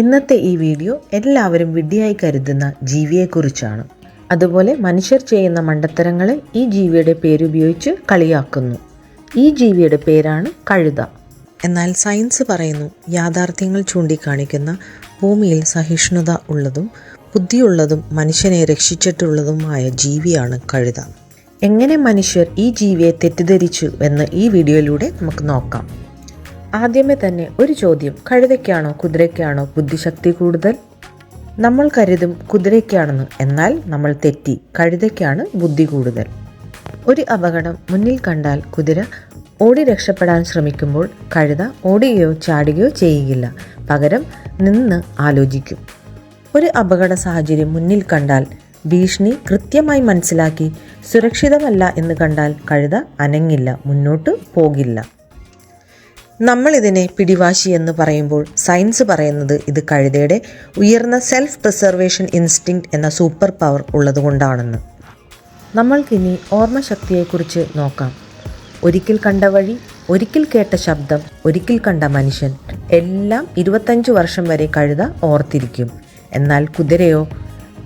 ഇന്നത്തെ ഈ വീഡിയോ എല്ലാവരും വിഡ്ഢിയായി കരുതുന്ന ജീവിയെക്കുറിച്ചാണ്. അതുപോലെ മനുഷ്യർ ചെയ്യുന്ന മണ്ടത്തരങ്ങളെ ഈ ജീവിയുടെ പേരുപയോഗിച്ച് കളിയാക്കുന്നു. ഈ ജീവിയുടെ പേരാണ് കഴുത. എന്നാൽ സയൻസ് പറയുന്നു യാഥാർത്ഥ്യങ്ങൾ ചൂണ്ടിക്കാണിക്കുന്ന ഭൂമിയിൽ സഹിഷ്ണുത ഉള്ളതും ബുദ്ധിയുള്ളതും മനുഷ്യനെ രക്ഷിച്ചിട്ടുള്ളതുമായ ജീവിയാണ് കഴുത. എങ്ങനെ മനുഷ്യർ ഈ ജീവിയെ തെറ്റിദ്ധരിച്ചു എന്ന് ഈ വീഡിയോയിലൂടെ നമുക്ക് നോക്കാം. ആദ്യമേ തന്നെ ഒരു ചോദ്യം. കഴുതയ്ക്കാണോ കുതിരയ്ക്കാണോ ബുദ്ധിശക്തി കൂടുതൽ? നമ്മൾ കരുതും കുതിരയ്ക്കാണെന്ന്. എന്നാൽ നമ്മൾ തെറ്റി. കഴുതയ്ക്കാണ് ബുദ്ധി കൂടുതൽ. ഒരു അപകടം മുന്നിൽ കണ്ടാൽ കുതിര ഓടി രക്ഷപ്പെടാൻ ശ്രമിക്കുമ്പോൾ കഴുത ഓടുകയോ ചാടുകയോ ചെയ്യുകയില്ല. പകരം നിന്ന് ആലോചിക്കും. ഒരു അപകട സാഹചര്യം മുന്നിൽ കണ്ടാൽ ഭീഷണി കൃത്യമായി മനസ്സിലാക്കി സുരക്ഷിതമല്ല എന്ന് കണ്ടാൽ കഴുത അനങ്ങില്ല മുന്നോട്ട് പോകില്ല. നമ്മൾ ഇതിനെ പിടിവാശി എന്ന് പറയുമ്പോൾ സയൻസ് പറയുന്നത് ഇത് കഴുതയുടെ ഉയർന്ന സെൽഫ് പ്രിസർവേഷൻ ഇൻസ്റ്റിങ്ക്റ്റ് എന്ന സൂപ്പർ പവർ ഉള്ളതുകൊണ്ടാണെന്ന്. നമ്മൾക്കിനി ഓർമ്മശക്തിയെക്കുറിച്ച് നോക്കാം. ഒരിക്കൽ കണ്ട വഴി ഒരിക്കൽ കേട്ട ശബ്ദം ഒരിക്കൽ കണ്ട മനുഷ്യൻ എല്ലാം ഇരുപത്തഞ്ച് വർഷം വരെ കഴുത ഓർത്തിരിക്കും. എന്നാൽ കുതിരയോ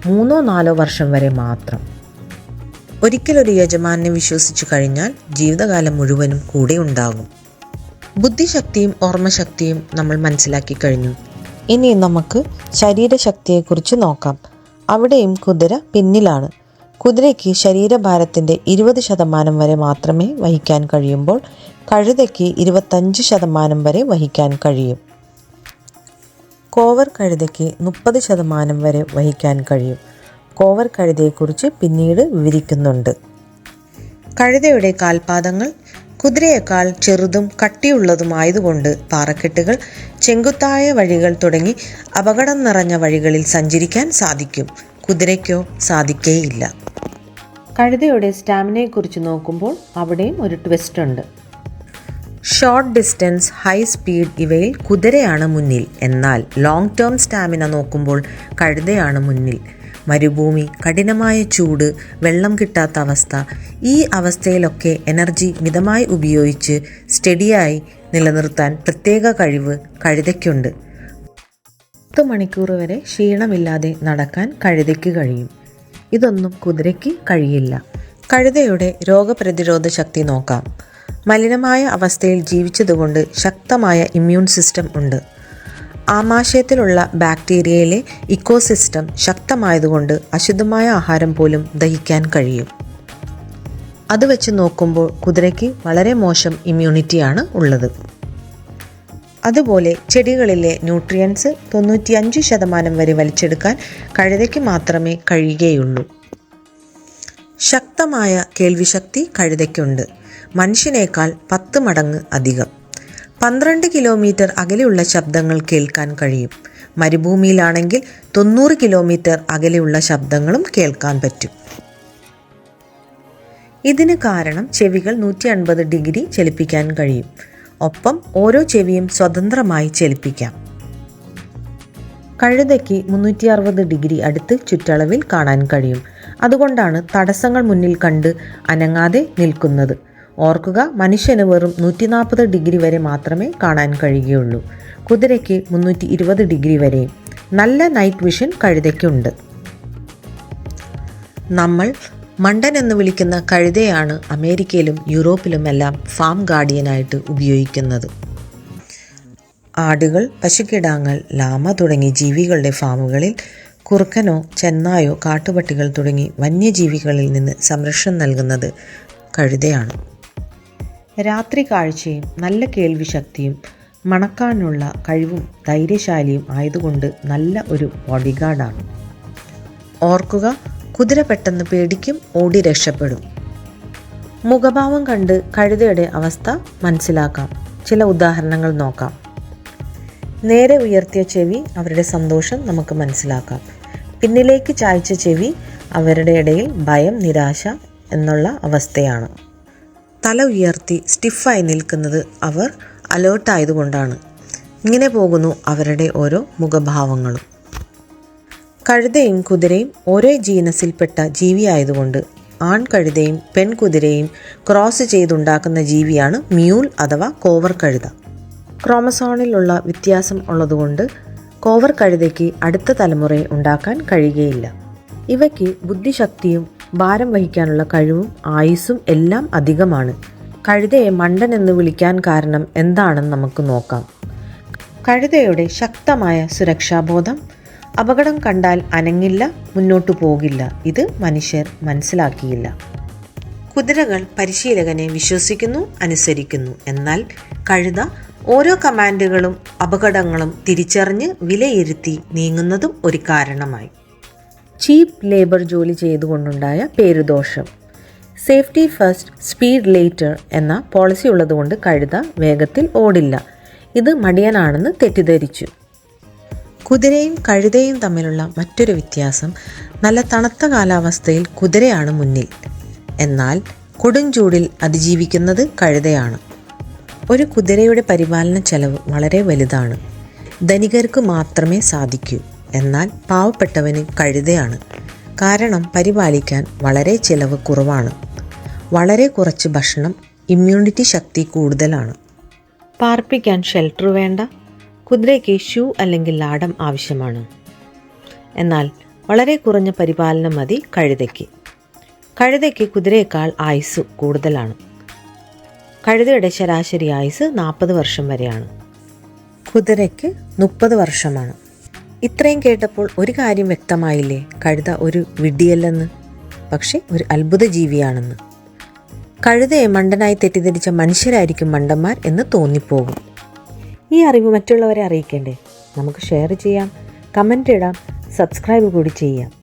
മൂന്നോ നാലോ വർഷം വരെ മാത്രം. ഒരിക്കലൊരു യജമാനെ വിശ്വസിച്ചു കഴിഞ്ഞാൽ ജീവിതകാലം മുഴുവനും കൂടെ ഉണ്ടാകും. ബുദ്ധിശക്തിയും ഓർമ്മശക്തിയും നമ്മൾ മനസ്സിലാക്കി കഴിഞ്ഞു. ഇനി നമുക്ക് ശരീരശക്തിയെക്കുറിച്ച് നോക്കാം. അവിടെയും കുതിര പിന്നിലാണ്. കുതിരയ്ക്ക് ശരീരഭാരത്തിന്റെ ഇരുപത് ശതമാനം വരെ മാത്രമേ വഹിക്കാൻ കഴിയുമ്പോൾ കഴുതയ്ക്ക് ഇരുപത്തഞ്ച് ശതമാനം വരെ വഹിക്കാൻ കഴിയും. കോവർ കഴുതയ്ക്ക് മുപ്പത് ശതമാനം വരെ വഹിക്കാൻ കഴിയും. കോവർ കഴുതയെക്കുറിച്ച് പിന്നീട് വിവരിക്കുന്നുണ്ട്. കഴുതയുടെ കാൽപാദങ്ങൾ കുതിരയേക്കാൾ ചെറുതും കട്ടിയുള്ളതുമായതുകൊണ്ട് പാറക്കെട്ടുകൾ ചെങ്കുത്തായ വഴികൾ തുടങ്ങി അപകടം നിറഞ്ഞ വഴികളിൽ സഞ്ചരിക്കാൻ സാധിക്കും. കുതിരയ്ക്കോ സാധിക്കേയില്ല. കഴുതയുടെ സ്റ്റാമിനയെക്കുറിച്ച് നോക്കുമ്പോൾ അവിടെയും ഒരു ട്വിസ്റ്റ് ഉണ്ട്. ഷോർട്ട് ഡിസ്റ്റൻസ് ഹൈ സ്പീഡ് ഇവയിൽ കുതിരയാണ് മുന്നിൽ. എന്നാൽ ലോങ് ടേം സ്റ്റാമിന നോക്കുമ്പോൾ കഴുതയാണ് മുന്നിൽ. മരുഭൂമി കഠിനമായ ചൂട് വെള്ളം കിട്ടാത്ത അവസ്ഥ ഈ അവസ്ഥയിലൊക്കെ എനർജി മിതമായി ഉപയോഗിച്ച് സ്റ്റഡിയായി നിലനിർത്താൻ പ്രത്യേക കഴിവ് കഴുതയ്ക്കുണ്ട്. പത്ത് മണിക്കൂർ വരെ ക്ഷീണമില്ലാതെ നടക്കാൻ കഴുതയ്ക്ക് കഴിയും. ഇതൊന്നും കുതിരയ്ക്ക് കഴിയില്ല. കഴുതയുടെ രോഗപ്രതിരോധ ശക്തി നോക്കാം. മലിനമായ അവസ്ഥയിൽ ജീവിച്ചതുകൊണ്ട് ശക്തമായ ഇമ്മ്യൂൺ സിസ്റ്റം ഉണ്ട്. ആമാശയത്തിലുള്ള ബാക്ടീരിയയിലെ ഇക്കോസിസ്റ്റം ശക്തമായതുകൊണ്ട് അശുദ്ധമായ ആഹാരം പോലും ദഹിക്കാൻ കഴിയും. അത് വെച്ച് നോക്കുമ്പോൾ കുതിരയ്ക്ക് വളരെ മോശം ഇമ്മ്യൂണിറ്റിയാണ് ഉള്ളത്. അതുപോലെ ചെടികളിലെ ന്യൂട്രിയൻസ് തൊണ്ണൂറ്റിയഞ്ച് ശതമാനം വരെ വലിച്ചെടുക്കാൻ കഴുതയ്ക്ക് മാത്രമേ കഴിയുകയുള്ളൂ. ശക്തമായ കേൾവിശക്തി കഴുതയ്ക്കുണ്ട്. മനുഷ്യനേക്കാൾ പത്ത് മടങ്ങ് അധികം. പന്ത്രണ്ട് കിലോമീറ്റർ അകലെയുള്ള ശബ്ദങ്ങൾ കേൾക്കാൻ കഴിയും. മരുഭൂമിയിലാണെങ്കിൽ തൊണ്ണൂറ് കിലോമീറ്റർ അകലെയുള്ള ശബ്ദങ്ങളും കേൾക്കാൻ പറ്റും. ഇതിന് കാരണം ചെവികൾ നൂറ്റി അൻപത് ഡിഗ്രി ചലിപ്പിക്കാൻ കഴിയും. ഒപ്പം ഓരോ ചെവിയും സ്വതന്ത്രമായി ചലിപ്പിക്കാം. കഴുതയ്ക്ക് മുന്നൂറ്റി അറുപത് ഡിഗ്രി അടുത്ത് ചുറ്റളവിൽ കാണാൻ കഴിയും. അതുകൊണ്ടാണ് തടസ്സങ്ങൾ മുന്നിൽ കണ്ട് അനങ്ങാതെ നിൽക്കുന്നത്. ഓർക്കുക മനുഷ്യന് വെറും നൂറ്റി നാൽപ്പത് ഡിഗ്രി വരെ മാത്രമേ കാണാൻ കഴിയുകയുള്ളൂ. കുതിരയ്ക്ക് മുന്നൂറ്റി ഇരുപത് ഡിഗ്രി വരെ. നല്ല നൈറ്റ് വിഷൻ കഴുതയ്ക്കുണ്ട്. നമ്മൾ മണ്ടൻ എന്ന് വിളിക്കുന്ന കഴുതയാണ് അമേരിക്കയിലും യൂറോപ്പിലുമെല്ലാം ഫാം ഗാർഡിയനായിട്ട് ഉപയോഗിക്കുന്നത്. ആടുകൾ പശുക്കിടാങ്ങൾ ലാമ തുടങ്ങി ജീവികളുടെ ഫാമുകളിൽ കുറുക്കനോ ചെന്നായോ കാട്ടുപട്ടികൾ തുടങ്ങി വന്യജീവികളിൽ നിന്ന് സംരക്ഷണം നൽകുന്നത് കഴുതയാണ്. രാത്രി കാഴ്ചയും നല്ല കേൾവിശക്തിയും മണക്കാനുള്ള കഴിവും ധൈര്യശാലിയും ആയതുകൊണ്ട് നല്ല ഒരു ബോഡിഗാർഡാണ്. ഓർക്കുക കുതിര പെട്ടെന്ന് പേടിക്കും ഓടി രക്ഷപ്പെടും. മുഖഭാവം കണ്ട് കഴുതയുടെ അവസ്ഥ മനസ്സിലാക്കാം. ചില ഉദാഹരണങ്ങൾ നോക്കാം. നേരെ ഉയർത്തിയ ചെവി അവരുടെ സന്തോഷം നമുക്ക് മനസ്സിലാക്കാം. പിന്നിലേക്ക് ചായ്ച്ച ചെവി അവരുടെ ഇടയിൽ ഭയം നിരാശ എന്നുള്ള അവസ്ഥയാണ്. തല ഉയർത്തി സ്റ്റിഫായി നിൽക്കുന്നത് അവർ അലേർട്ടായതുകൊണ്ടാണ് ഇങ്ങനെ പോകുന്നു അവരുടെ ഓരോ മുഖഭാവങ്ങളും. കഴുതയും കുതിരയും ഒരേ ജീനസിൽപ്പെട്ട ജീവിയായതുകൊണ്ട് ആൺകഴുതയും പെൺകുതിരയും ക്രോസ് ചെയ്തുണ്ടാക്കുന്ന ജീവിയാണ് മ്യൂൾ അഥവാ കോവർ കഴുത. ക്രോമസോണിലുള്ള വ്യത്യാസം ഉള്ളതുകൊണ്ട് കോവർ കഴുതയ്ക്ക് അടുത്ത തലമുറയെ ഉണ്ടാക്കാൻ കഴിയുകയില്ല. ഇവയ്ക്ക് ബുദ്ധിശക്തിയും ഭാരം വഹിക്കാനുള്ള കഴിവും ആയുസ്സും എല്ലാം അധികമാണ്. കഴുതയെ മണ്ടൻ എന്ന് വിളിക്കാൻ കാരണം എന്താണെന്ന് നമുക്ക് നോക്കാം. കഴുതയുടെ ശക്തമായ സുരക്ഷാബോധം അപകടം കണ്ടാൽ അനങ്ങില്ല മുന്നോട്ടു പോകില്ല. ഇത് മനുഷ്യർ മനസ്സിലാക്കിയില്ല. കുതിരകൾ പരിശീലകനെ വിശ്വസിക്കുന്നു അനുസരിക്കുന്നു. എന്നാൽ കഴുത ഓരോ കമാൻഡുകളും അപകടങ്ങളും തിരിച്ചറിഞ്ഞ് വിലയിരുത്തി നീങ്ങുന്നതും ഒരു കാരണമായി. ചീപ്പ് ലേബർ ജോലി ചെയ്തുകൊണ്ടുണ്ടായ പേരുദോഷം. സേഫ്റ്റി ഫസ്റ്റ് സ്പീഡ് ലേറ്റർ എന്ന പോളിസി ഉള്ളതുകൊണ്ട് കഴുത വേഗത്തിൽ ഓടില്ല. ഇത് മടിയനാണെന്ന് തെറ്റിദ്ധരിച്ചു. കുതിരയും കഴുതയും തമ്മിലുള്ള മറ്റൊരു വ്യത്യാസം നല്ല തണുത്ത കാലാവസ്ഥയിൽ കുതിരയാണ് മുന്നിൽ. എന്നാൽ കൊടുംചൂടിൽ അതിജീവിക്കുന്നത് കഴുതയാണ്. ഒരു കുതിരയുടെ പരിപാലന ചെലവ് വളരെ വലുതാണ്. ധനികർക്ക് മാത്രമേ സാധിക്കൂ. എന്നാൽ പാവപ്പെട്ടവന് കഴുതയാണ്. കാരണം പരിപാലിക്കാൻ വളരെ ചിലവ് കുറവാണ്. വളരെ കുറച്ച് ഭക്ഷണം ഇമ്മ്യൂണിറ്റി ശക്തി കൂടുതലാണ്. പാർപ്പിക്കാൻ ഷെൽട്ടർ വേണ്ട. കുതിരയ്ക്ക് ഷൂ അല്ലെങ്കിൽ ലാടം ആവശ്യമാണ്. എന്നാൽ വളരെ കുറഞ്ഞ പരിപാലനം മതി കഴുതയ്ക്ക്. കഴുതയ്ക്ക് കുതിരയേക്കാൾ ആയുസ് കൂടുതലാണ്. കഴുതയുടെ ശരാശരി ആയുസ് നാൽപ്പത് വർഷം വരെയാണ്. കുതിരയ്ക്ക് മുപ്പത് വർഷമാണ്. ഇത്രയും കേട്ടപ്പോൾ ഒരു കാര്യം വ്യക്തമായില്ലേ? കഴുത ഒരു വിഡ്ഢിയല്ലെന്ന്. പക്ഷേ ഒരു അത്ഭുത ജീവിയാണെന്ന്. കഴുതയെ മണ്ടനായി തെറ്റിദ്ധരിച്ച മനുഷ്യരായിരിക്കും മണ്ടന്മാർ എന്ന് തോന്നിപ്പോകും. ഈ അറിവ് മറ്റുള്ളവരെ അറിയിക്കേണ്ടേ? നമുക്ക് ഷെയർ ചെയ്യാം കമന്റ് ഇടാം സബ്സ്ക്രൈബ് കൂടി ചെയ്യാം.